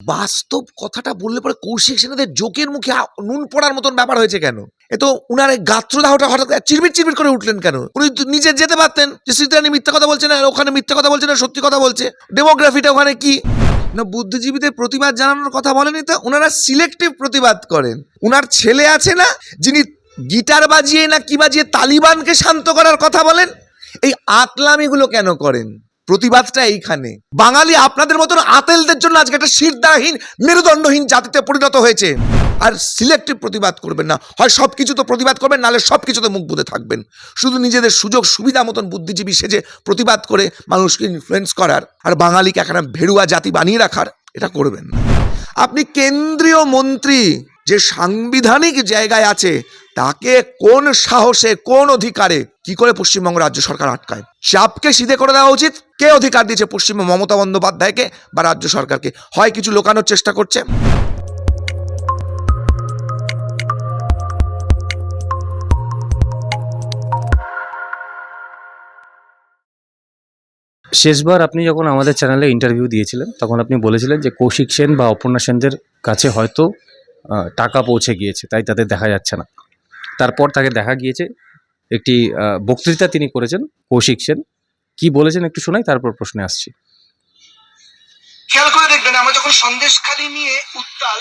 বাস্তব কথাটা বললে পরে কৌশিক সেনাদের জোকের মুখে নুন পড়ার মতন ব্যাপার হয়েছে কেন? এ তো উনার গাত্রদাহটা হঠাৎ চিরবির চিরবির করে উঠলেন কেন? উনি নিজে যেতে পারতেন যে স্মৃতিরানী মিথ্যা কথা বলছে না ওখানে মিথ্যা কথা বলছে না, সত্যি কথা বলছে। ডেমোগ্রাফিটা ওখানে কি? না, বুদ্ধিজীবীদের প্রতিবাদ জানানোর কথা বলেনি তো? ওনারা সিলেক্টিভ প্রতিবাদ করেন। উনার ছেলে আছে না, যিনি গিটার বাজিয়ে না কি বাজিয়ে তালিবানকে শান্ত করার কথা বলেন? এই আতলামিগুলো কেন করেন? প্রতিবাদটা এইখানে। বাঙালি আপনাদের মতন আতেলদের জন্য আজকে একটা শিরদাহীন মেরুদণ্ডহীন জাতিতে পরিণত হয়েছে। আর সিলেক্টিভ প্রতিবাদ করবেন না। হয় সব কিছু তো প্রতিবাদ করবেন, নাহলে সব কিছুতে মুখ বুঁধে থাকবেন। শুধু নিজেদের সুযোগ, সুবিধা মতন বুদ্ধিজীবী সেজে প্রতিবাদ করে মানুষকে ইনফ্লুয়েন্স করার আর বাঙালিকে একটা ভেড়ুয়া জাতি বানিয়ে রাখার, এটা করবেন না। আপনি কেন্দ্রীয় মন্ত্রী যে সাংবিধানিক জায়গায় আছে, তাকে কোন সাহসে, কোন অধিকারে কি করে পশ্চিমবঙ্গ রাজ্য সরকার আটকায়? চাপকে সিধে করে দেওয়া উচিত কে অধিকার দিয়েছে পশ্চিমবঙ্গ মমতা বন্দ্যোপাধ্যায়কে বা রাজ্য সরকারকে? হয় কিছু লোকানোর চেষ্টা করছে? শেষবার আপনি যখন আমাদের চ্যানেলে ইন্টারভিউ দিয়েছিলেন, তখন আপনি বলেছিলেন যে কৌশিক সেন বা অপর্ণা সেনদের কাছে হয়তো টাকা পৌঁছে গিয়েছে, তাই তাদের দেখা যাচ্ছে না। তারপর তাকে দেখা গিয়েছে, একটি বক্তৃতা তিনি করেছেন কৌশিক সেন। কি বলেছেন একটু শোনাই, তারপর প্রশ্নে আসছি। খেয়াল করে দেখবেন, আমরা যখন নিয়ে উত্তাল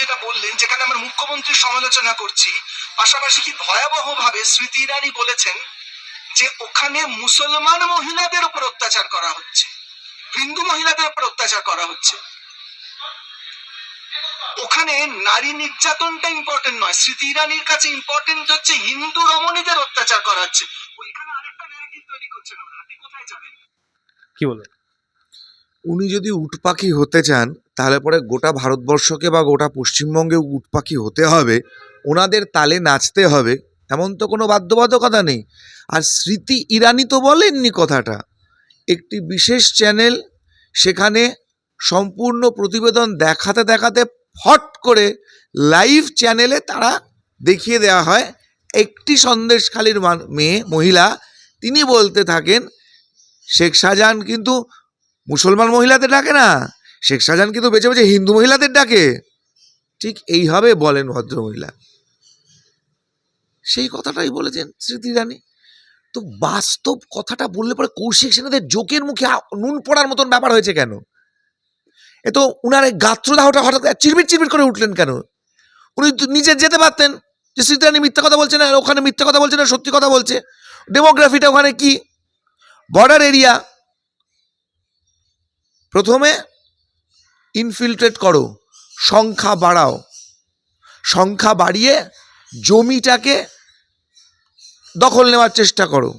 যেটা বললেন, যেখানে আমরা মুখ্যমন্ত্রীর সমালোচনা করছি, পাশাপাশি কি স্মৃতি ইরানি বলেছেন যে ওখানে মুসলমান মহিলাদের উপর অত্যাচার করা হচ্ছে, হিন্দু মহিলাদের উপর অত্যাচার করা হচ্ছে। ওখানে নারী নির্যাতনটা ইম্পর্টেন্ট নয়, স্মৃতি ইরানির কাছে ইম্পর্টেন্ট হচ্ছে হিন্দু রমণীদের অত্যাচার করা হচ্ছে। ওইখানে কি বলবেন উনি যদি উট পাখি হতে চান, তাহলে পরে গোটা ভারতবর্ষকে বা গোটা পশ্চিমবঙ্গে উট পাখি হতে হবে, ওনাদের তালে নাচতে হবে, এমন তো কোনো বাধ্যবাধকতা নেই। আর স্মৃতি ইরানি তো বলেননি কথাটা। একটি বিশেষ চ্যানেল সেখানে সম্পূর্ণ প্রতিবেদন দেখাতে দেখাতে ফট করে লাইভ চ্যানেলে তারা দেখিয়ে দেওয়া হয়। একটি সন্দেশখালীর মেয়ে, মহিলা তিনি বলতে থাকেন, শেখ শাহজাহান কিন্তু মুসলমান মহিলাদের ডাকে না। শেখ শাহজাহান কিন্তু বেছে বেছে হিন্দু মহিলাদের ডাকে। ঠিক এইভাবে বলেন ভদ্রমহিলা। সেই কথাটাই বলেছেন স্মৃতি ইরানি তো বাস্তব কথাটা বললে পরে কৌশিক সেনাদের জোকের মুখে নুন পড়ার মতন ব্যাপার হয়েছে কেন? এ তো উনার এই গাত্রদাহটা হঠাৎ চিরবির চিরবির করে উঠলেন কেন? উনি নিজে যেতে পারতেন যে স্মৃতি ইরানি মিথ্যা কথা বলছে না ওখানে মিথ্যা কথা বলছে না, সত্যি কথা বলছে। ডেমোগ্রাফিটা ওখানে কি? বর্ডার এরিয়া প্রথমে ইনফিল্ট্রেট করো, সংখ্যা বাড়াও। সংখ্যা বাড়িয়ে জমিটাকে দখল নেওয়ার চেষ্টা করো।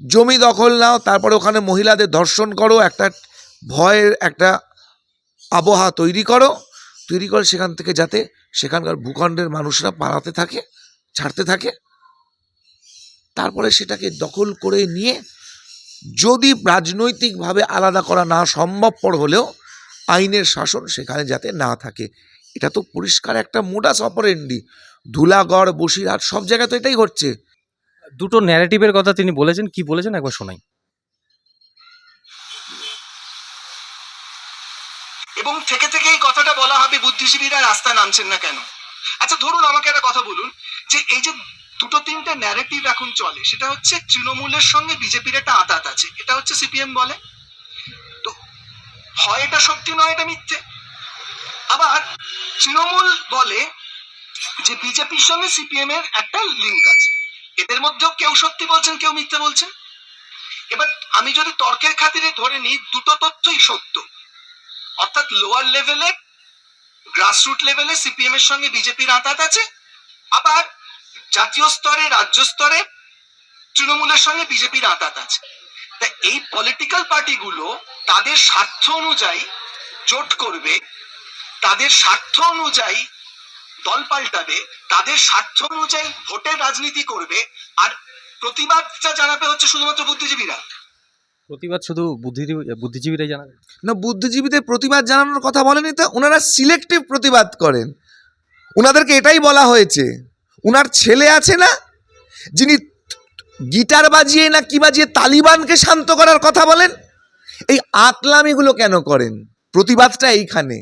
জমি দখল নাও, তারপরে ওখানে মহিলাদের ধর্ষণ করো, একটা ভয়ের একটা আবহাওয়া তৈরি করো। তৈরি করে সেখান থেকে যাতে সেখানকার ভূখণ্ডের মানুষরা পালাতে থাকে, ছাড়তে থাকে। তারপরে সেটাকে দখল করে নিয়ে যদি রাজনৈতিকভাবে আলাদা করা না সম্ভবপর হলেও আইনের শাসন সেখানে যাতে না থাকে। এটা তো পরিষ্কার একটা মোডাস অপারেন্ডি ধুলাগড় বসিরহাট সব জায়গায় তো এটাই ঘটছে। দুটো ন্যারেটিভের কথা তিনি বলেছেন কি বলেছেন একবার শোনাই। এবং থেকে থেকে এই কথাটা বলা হবে বুদ্ধিজীবীরা রাস্তায় নামছেন না কেন? আচ্ছা ধরুন আমাকে একটা কথা বলুন যে এই যে দুটো তিনটে ন্যারেটিভ এখন চলে। সেটা হচ্ছে তৃণমূলের সঙ্গে বিজেপির একটা আতাত আছে। এটা হচ্ছে সিপিএম বলে। তো হয় এটা সত্যি নয় এটা মিথ্যে। আবার তৃণমূল বলে যে বিজেপির সঙ্গে সিপিএম এর একটা লিঙ্ক আছে। এদের মধ্যেও কেউ সত্যি বলছেন, কেউ মিথ্যে বলছেন। এবার আমি যদি তর্কের খাতিরে ধরে নিই, দুটো তথ্যই সত্য। অর্থাৎ লোয়ার লেভেলে গ্রাসরুট লেভেলে সিপিএম এর সঙ্গে বিজেপির আঁতাত আছে। আবার জাতীয় স্তরে রাজ্য স্তরে তৃণমূলের সঙ্গে বিজেপির আঁতাত আছে। তা এই পলিটিক্যাল পার্টিগুলো তাদের স্বার্থ অনুযায়ী জোট করবে তাদের স্বার্থ অনুযায়ী দল পাল্টাবে তাদের স্বার্থ অনুযায়ী ভোটের রাজনীতি করবে আর প্রতিবাদটা জানাবে হচ্ছে শুধুমাত্র বুদ্ধিজীবীরা। প্রতিবাদ শুধু বুদ্ধিজীবী বুদ্ধিজীবীরাই জানাবেন না বুদ্ধিজীবীদের প্রতিবাদ জানানোর কথা বলেনি তো ওনারা সিলেক্টিভ প্রতিবাদ করেন। ওনাদেরকে এটাই বলা হয়েছে। উনার ছেলে আছে না, যিনি গিটার বাজিয়ে না কি বাজিয়ে তালিবানকে শান্ত করার কথা বলেন? এই আতলামিগুলো কেন করেন? প্রতিবাদটা এইখানে।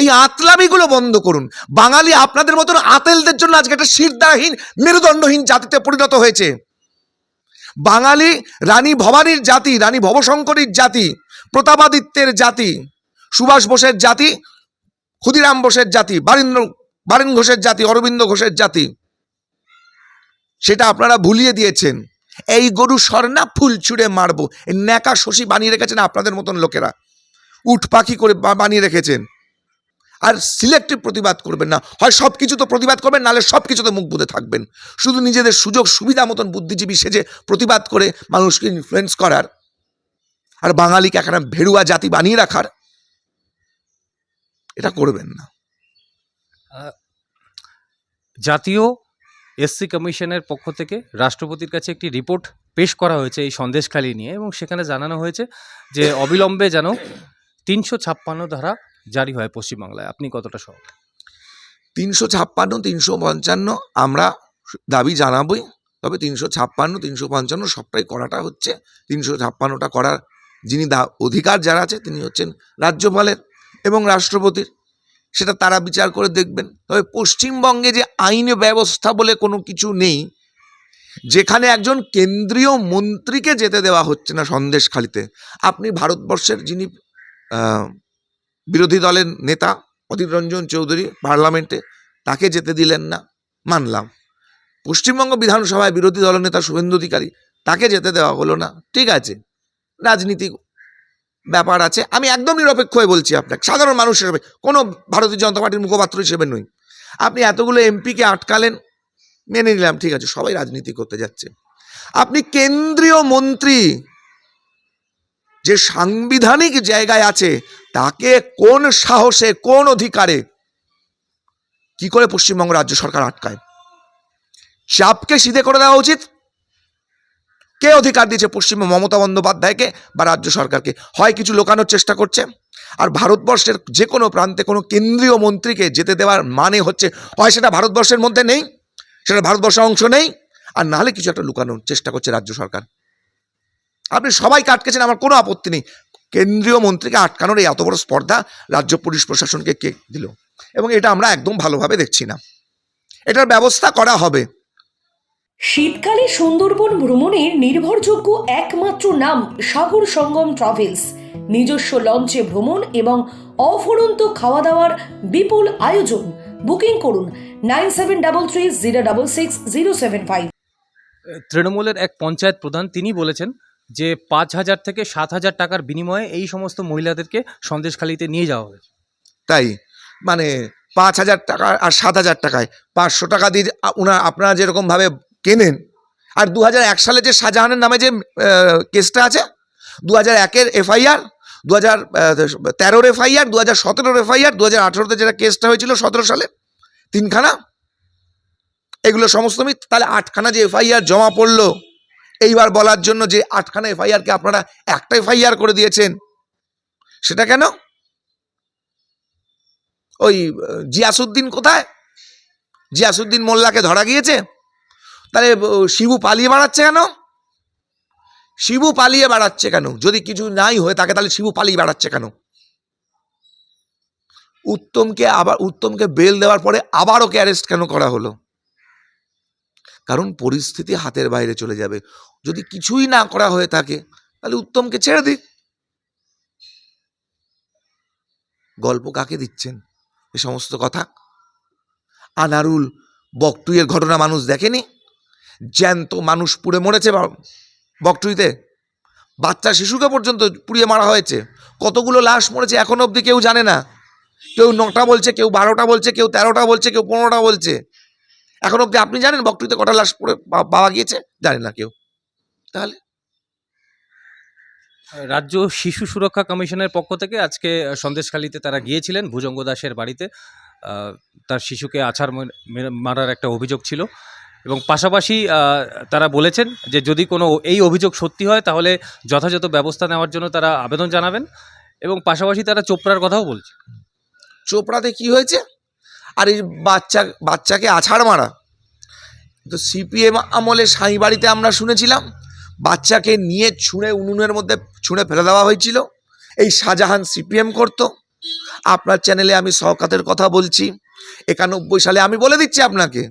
এই আতলামিগুলো বন্ধ করুন। বাঙালি আপনাদের মতন আতেলদের জন্য আজকে একটা শিরদাহীন মেরুদণ্ডহীন জাতিতে পরিণত হয়েছে। বাঙালি রানী ভবানীর জাতি, রানী ভবশঙ্করীর জাতি, প্রতাপাদিত্যের জাতি, সুভাষ বোসের জাতি, ক্ষুদিরাম বোসের জাতি, বারীন্দ্র, বারেন ঘোষের জাতি, অরবিন্দ ঘোষের জাতি। সেটা আপনারা ভুলিয়ে দিয়েছেন। এই গরু স্বর্ণা ফুল ছুঁড়ে মারবো। ন্যাকা শশী বানিয়ে রেখেছেন আপনাদের মতন লোকেরা। উট পাখি করে বানিয়ে রেখেছেন। আর সিলেক্টিভ প্রতিবাদ করবেন না। হয় সব কিছু তো প্রতিবাদ করবেন, নাহলে সব কিছুতে মুখ বুঁধে থাকবেন। শুধু নিজেদের সুযোগ, সুবিধা মতন বুদ্ধিজীবী সেজে প্রতিবাদ করে মানুষকে ইনফ্লুয়েন্স করার। আর বাঙালিকে একটা ভেড়ুয়া জাতি বানিয়ে রাখার। এটা করবেন না। জাতীয় এসসি কমিশনের পক্ষ থেকে রাষ্ট্রপতির কাছে একটি রিপোর্ট পেশ করা হয়েছে এই সন্দেশখালী নিয়ে এবং সেখানে জানানো হয়েছে যে অবিলম্বে যেন তিনশো ছাপ্পান্ন ধারা জারি হয় পশ্চিমবাংলায়। আপনি কতটা সহ তিনশো ছাপ্পান্ন, তিনশো পঞ্চান্ন আমরা দাবি জানাবই, তবে তিনশো ছাপ্পান্ন, তিনশো পঞ্চান্ন সবটাই করাটা হচ্ছে। তিনশো ছাপ্পান্নটা করার যিনি দা অধিকার যারা আছে তিনি হচ্ছেন রাজ্যপালের এবং রাষ্ট্রপতির। সেটা তারা বিচার করে দেখবেন। তবে পশ্চিমবঙ্গে যে আইন ব্যবস্থা বলে কোনো কিছু নেই, যেখানে একজন কেন্দ্রীয় মন্ত্রীকে যেতে দেওয়া হচ্ছে না সন্দেশখালিতে আপনি ভারতবর্ষের যিনি বিরোধী দলের নেতা অধীর রঞ্জন চৌধুরী পার্লামেন্টে, তাকে যেতে দিলেন না, মানলাম। পশ্চিমবঙ্গ বিধানসভায় বিরোধী দলনেতা শুভেন্দু অধিকারী, তাকে যেতে দেওয়া হলো না, ঠিক আছে। রাজনীতিক ব্যাপার আছে। আমি একদম নিরপেক্ষ হয়ে বলছি আপনাকে। সাধারণ মানুষ হিসেবে, কোনো ভারতীয় জনতা পার্টির মুখপাত্র হিসেবে নই। আপনি এতগুলো এমপিকে আটকালেন, মেনে নিলাম, ঠিক আছে, সবাই রাজনীতি করতে যাচ্ছে। আপনি কেন্দ্রীয় মন্ত্রী, যে সাংবিধানিক জায়গায় আছে, তাকে কোন সাহসে, কোন অধিকারে কি করে পশ্চিমবঙ্গ রাজ্য সরকার আটকায়? চাপকে সিধে করে দেওয়া উচিত কে অধিকার দিয়েছে পশ্চিমবঙ্গ মমতা বন্দ্যোপাধ্যায়কে বা রাজ্য সরকারকে? হয় কিছু লোকানোর চেষ্টা করছে? আর ভারতবর্ষের যে কোনো প্রান্তে কোনো কেন্দ্রীয় মন্ত্রীকে যেতে দেওয়ার মানে হচ্ছে, হয় সেটা ভারতবর্ষের মধ্যে নেই? সেটা ভারতবর্ষের অংশ নেই? আর নাহলে কিছু একটা লুকানোর চেষ্টা করছে রাজ্য সরকার। আপনি সবাইকে আটকেছেন, আমার কোনো আপত্তি নেই। কেন্দ্রীয় মন্ত্রীকে আটকানোর এই এত বড় স্পর্ধা রাজ্য পুলিশ প্রশাসনকে কে দিল? এবং এটা আমরা একদম ভালোভাবে দেখছি না। এটার ব্যবস্থা করা হবে। শীতকালে সুন্দরবন ভ্রমণের নির্ভরযোগ্য একমাত্র নাম সাগর সঙ্গম ট্রাভেলস। নিজস্ব লঞ্চে ভ্রমণ এবং অফুরন্ত খাওয়া দাওয়ার বিপুল আয়োজন। বুকিং করুন nine seven double three zero double six zero seven five. তৃণমূলের এক পঞ্চায়েত প্রধান তিনি বলেছেন যে পাঁচ হাজার থেকে সাত হাজার টাকার বিনিময়ে এই সমস্ত মহিলাদেরকে সন্দেশখালিতে নিয়ে যাওয়া হয়েছে। তাই? মানে পাঁচ হাজার টাকা আর সাত হাজার টাকায়। পাঁচশো টাকা দিয়ে ওনার আপনারা যেরকমভাবে কেনেন? আর দু হাজার এক সালে যে শাহজাহানের নামে যে কেসটা আছে দু হাজার একের এফআইআর দু হাজার তেরোর এফআইআর দু হাজার সতেরোর এফআইআর দু হাজার আঠেরোতে যেটা কেসটা হয়েছিল সতেরো সালে, তিনখানা, এগুলো সমস্ত মিথ, তাহলে আটখানা যে এফআইআর জমা পড়ল, এইবার বলার জন্য যে আটখানা এফআইআরকে আপনারা একটা এফআইআর করে দিয়েছেন, সেটা কেন? ওই জিয়াসুদ্দিন কোথায়? জিয়াসুদ্দিন মোল্লাকে ধরা গিয়েছে? তাহলে শিবু পালিয়ে বেড়াচ্ছে কেন? শিবু পালিয়ে বেড়াচ্ছে কেন? যদি কিছু নাই হয়ে থাকে, তাহলে শিবু পালিয়ে বেড়াচ্ছে কেন? উত্তমকে আবার, উত্তমকে বেল দেওয়ার পরে আবার ওকে অ্যারেস্ট কেন করা হলো? কারণ পরিস্থিতি হাতের বাইরে চলে যাবে। যদি কিছুই না করা হয়ে থাকে, তাহলে উত্তমকে ছেড়ে দিক গল্প কাকে দিচ্ছেন? এ সমস্ত কথা? আনারুল বকটুইয়ের ঘটনা মানুষ দেখেনি? জ্যান্ত মানুষ পুড়ে মরেছে বকটুইতে। বাচ্চা শিশুকে পর্যন্ত পুড়িয়ে মারা হয়েছে। কতগুলো লাশ মরেছে এখনও অবধি কেউ জানে না। কেউ নটা বলছে, কেউ বারোটা বলছে, কেউ তেরোটা বলছে, কেউ পনেরোটা বলছে। এখন অবধি আপনি জানেন বকটুইতে কটা লাশ পড়ে পাওয়া গিয়েছে? জানেন না কেউ। তাহলে? রাজ্য শিশু সুরক্ষা কমিশনের পক্ষ থেকে আজকে সন্দেশখালিতে তারা গিয়েছিলেন ভুজঙ্গ দাসের বাড়িতে। তার শিশুকে আছাড় মেরে- মেরে- মারার একটা অভিযোগ ছিল। এবং পাশাপাশি তারা বলেছেন যে যদি কোনো এই অভিযোগ সত্যি হয়, তাহলে যথাযথ ব্যবস্থা নেওয়ার জন্য তারা আবেদন জানাবেন এবং পাশাপাশি তারা চোপড়ার কথাও বলছে চোপড়াতে কি হয়েছে? আর এই বাচ্চা, বাচ্চাকে আছাড় মারা। তো সিপিএম আমলে সাঁই বাড়িতে আমরা শুনেছিলাম, বাচ্চাকে নিয়ে ছুঁড়ে উনুনের মধ্যে ছুঁড়ে ফেলে দেওয়া হয়েছিল। এই শাহজাহান সিপিএম করতো। আপনার চ্যানেলে আমি শওকাতের কথা বলছি। একানব্বই সালে আমি বলে দিচ্ছি আপনাকে।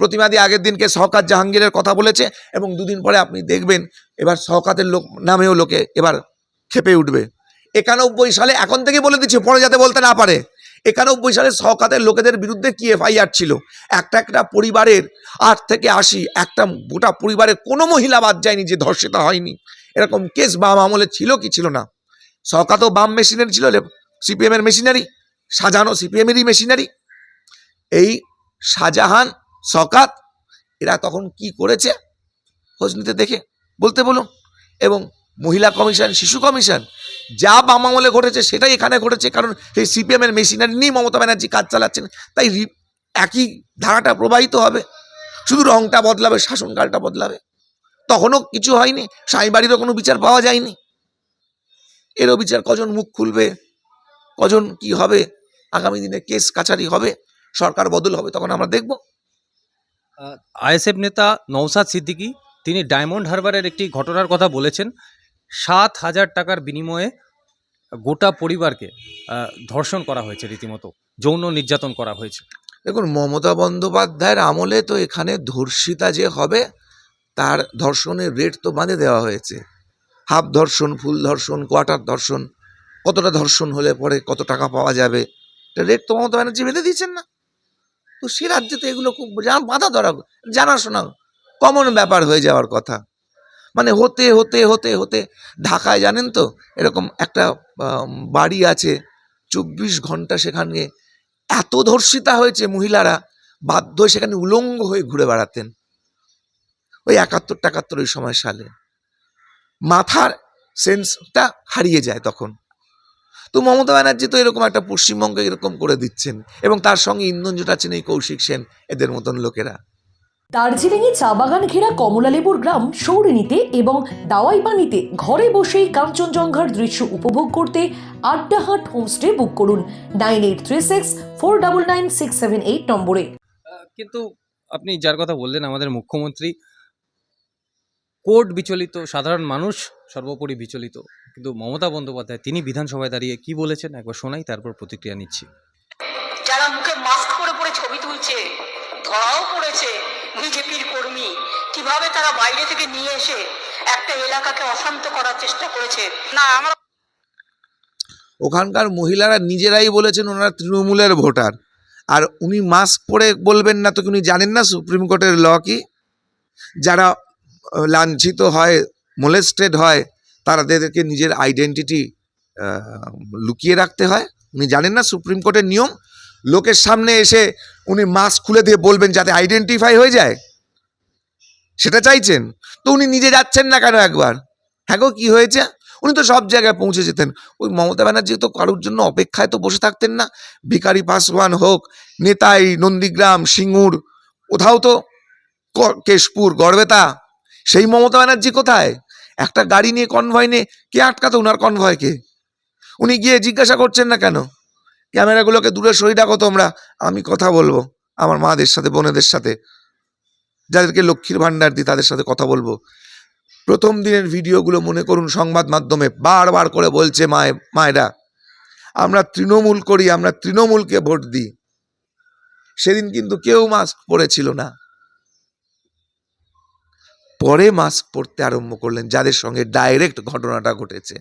প্রতিমাদি আগের দিনকে শওকাত জাহাঙ্গীরের কথা বলেছে এবং দুদিন পরে আপনি দেখবেন এবার শওকাতের লোক নামেও লোকে এবার খেপে উঠবে। একানব্বই সালে, এখন থেকে বলে দিচ্ছে, পরে যাতে বলতে না পারে, একানব্বই সালে শওকাতের লোকেদের বিরুদ্ধে কি এফআইআর ছিল? একটা একটা পরিবারের আট থেকে আশি, একটা গোটা পরিবারের কোনো মহিলা বাদ যায়নি যে ধর্ষিতা হয়নি। এরকম কেস বাম আমলে ছিল কি ছিল না? শওকাতও বাম মেশিনারি ছিল সিপিএমের মেশিনারি, সাজানো সিপিএমেরই মেশিনারি। এই শাহজাহান শকাত এরা তখন কি করেছে? খোঁজ নিতে দেখে বলতে বলুন। এবং মহিলা কমিশন, শিশু কমিশন, যা বাম আমলে ঘটেছে সেটাই এখানে ঘটেছে, কারণ সেই সিপিএমের মেশিনারি নিয়েই মমতা ব্যানার্জি কাজ চালাচ্ছেন। তাই একই ধারাটা প্রবাহিত হবে। শুধু রংটা বদলাবে শাসনকালটা বদলাবে। তখনও কিছু হয়নি, সাঁইবাড়িরও কোনো বিচার পাওয়া যায়নি। এরও বিচার কজন মুখ খুলবে? কজন কি হবে? আগামী দিনে কেস কাছারি হবে? সরকার বদল হবে, তখন আমরা দেখব। আইএসএফ নেতা নৌসাদ সিদ্দিকী, তিনি ডায়মন্ড হারবারের একটি ঘটনার কথা বলেছেন। সাত হাজার টাকার বিনিময়ে গোটা পরিবারকে ধর্ষণ করা হয়েছে রীতিমতো, যৌন নির্যাতন করা হয়েছে। দেখুন, মমতা বন্দ্যোপাধ্যায়ের আমলে তো এখানে ধর্ষিতা যে হবে, তার ধর্ষণের রেট তো বাঁধে দেওয়া হয়েছে। হাফ ধর্ষণ ফুল ধর্ষণ কোয়ার্টার ধর্ষণ, কতটা ধর্ষণ হলে পরে কত টাকা পাওয়া যাবে, এটা রেট তো মমতা ব্যানার্জি বেঁধে দিয়েছেন না। তো সে রাজ্যে তো এগুলো খুব বাধা ধরা, জানাশোনা কমন ব্যাপার হয়ে যাওয়ার কথা। মানে হতে হতে হতে হতে ঢাকায় জানেন তো এরকম একটা বাড়ি আছে, চব্বিশ ঘণ্টা সেখানে এত ধর্ষিতা হয়েছে মহিলারা, বাধ্য সেখানে উলঙ্গ হয়ে ঘুরে বেড়াতেন। ওই একাত্তর টাকাত্তর ওই সময় সালে। মাথার সেন্সটা হারিয়ে যায় তখন। তো মমতা ব্যানার্জি তো এরকম একটা পশ্চিমবঙ্গে এরকম করে দিচ্ছেন এবং তার সঙ্গে ইন্ধন জোটাচ্ছেন এই কৌশিক সেন এদের মতন লোকেরা। দার্জিলিংয়ে চা বাগান ঘেরা কমলালেবুর গ্রাম সৌরিনীতে এবং দাওয়াই পানিতে ঘরে বসেই কাঞ্চনজঙ্ঘার দৃশ্য উপভোগ করতে আড্ডাহাট হোমস্টে বুক করুন nine eight three six four double nine six seven eight নম্বরে। কিন্তু আপনি যার কথা বললেন আমাদের মুখ্যমন্ত্রী কোর্ট বিচলিত সাধারণ মানুষ সর্বোপরি বিচলিত। কিন্তু মমতা বন্দ্যোপাধ্যায় তিনি বিধানসভায় দাঁড়িয়ে কি বলেছেন? একবার শোনাই তারপর প্রতিক্রিয়া নিচ্ছি। যারা মুখে মাস্ক পরে পরে ছবি তুলছে ধরাও পড়েছে বিজেপির কর্মী। কীভাবে তারা বাইরে থেকে নিয়ে এসে একটা এলাকাকে অশান্ত করার চেষ্টা করেছে? না আমরা ওখানকার মহিলারা নিজেরাই বলেছেন ওনারা তৃণমূলের ভোটার। আর উনি মাস্ক পরে বলবেন না তো কি উনি জানেন না সুপ্রিম কোর্টের ল কি? যারা লাঞ্ছিত হয় মোলেস্টেড হয় তাদেরকে নিজের আইডেন্টিটি লুকিয়ে রাখতে হয়। উনি জানেন না সুপ্রিম কোর্টের নিয়ম। লোকের সামনে এসে উনি মাস্ক খুলে দিয়ে বলবেন যাতে আইডেন্টিফাই হয়ে যায়। সেটা চাইছেন। তো উনি নিজে যাচ্ছেন না কেন একবার? হ্যাঁ গো, কী হয়েছে? উনি তো সব জায়গায় পৌঁছে যেতেন। ওই মমতা ব্যানার্জি তো কারোর জন্য অপেক্ষায় তো বসে থাকতেন না। ভিকারি পাসওয়ান হোক, নেতাই নন্দীগ্রাম, সিঙ্গুর, কোথাও তো কেশপুর, গড়বেতা। সেই মমতা ব্যানার্জি কোথায়? একটা গাড়ি নিয়ে কনভয় নিয়ে কে আটকাতো ওনার কনভয়কে উনি গিয়ে জিজ্ঞাসা করছেন না কেন? ক্যামেরাগুলোকে দূরে সরিয়ে রাখো তোমরা, আমি কথা বলব আমার মাদের সাথে, বোনেদের সাথে। যাদেরকে লক্ষ্মীর ভাণ্ডার দিই, তাদের সাথে কথা বলব। প্রথম দিনের ভিডিওগুলো মনে করুন সংবাদ মাধ্যমে, বারবার করে বলছে মায়, মায়েরা, আমরা তৃণমূল করি, আমরা তৃণমূলকে ভোট দিই। সেদিন কিন্তু কেউ মাস্ক পরেছিল না। পরে মাস্ক পরতে আরম্ভ করলেন, যাদের সঙ্গে ডাইরেক্ট ঘটনাটা ঘটেছে।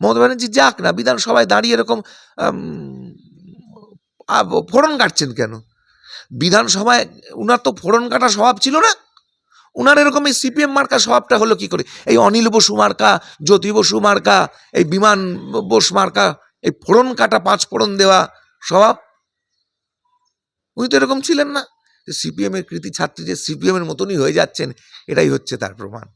মমতা ব্যানার্জি যাক না, বিধানসভায় দাঁড়িয়ে এরকম ফোড়ন কাটছেন কেন? বিধানসভায় উনার তো ফোড়ন কাটা স্বভাব ছিল না? উনার এরকম এই সিপিএম মার্কা স্বভাবটা হলো কি করে? এই অনিল বসু মার্কা, জ্যোতি বসু মার্কা, এই বিমান বোস মার্কা, এই ফোড়ন কাটা পাঁচ ফোড়ন দেওয়া স্বভাব? উনি তো এরকম ছিলেন না। যে সিপিএম এর কৃতি ছাত্রী যে সিপিএমের মতনই হয়ে যাচ্ছেন এটাই হচ্ছে তার প্রমাণ।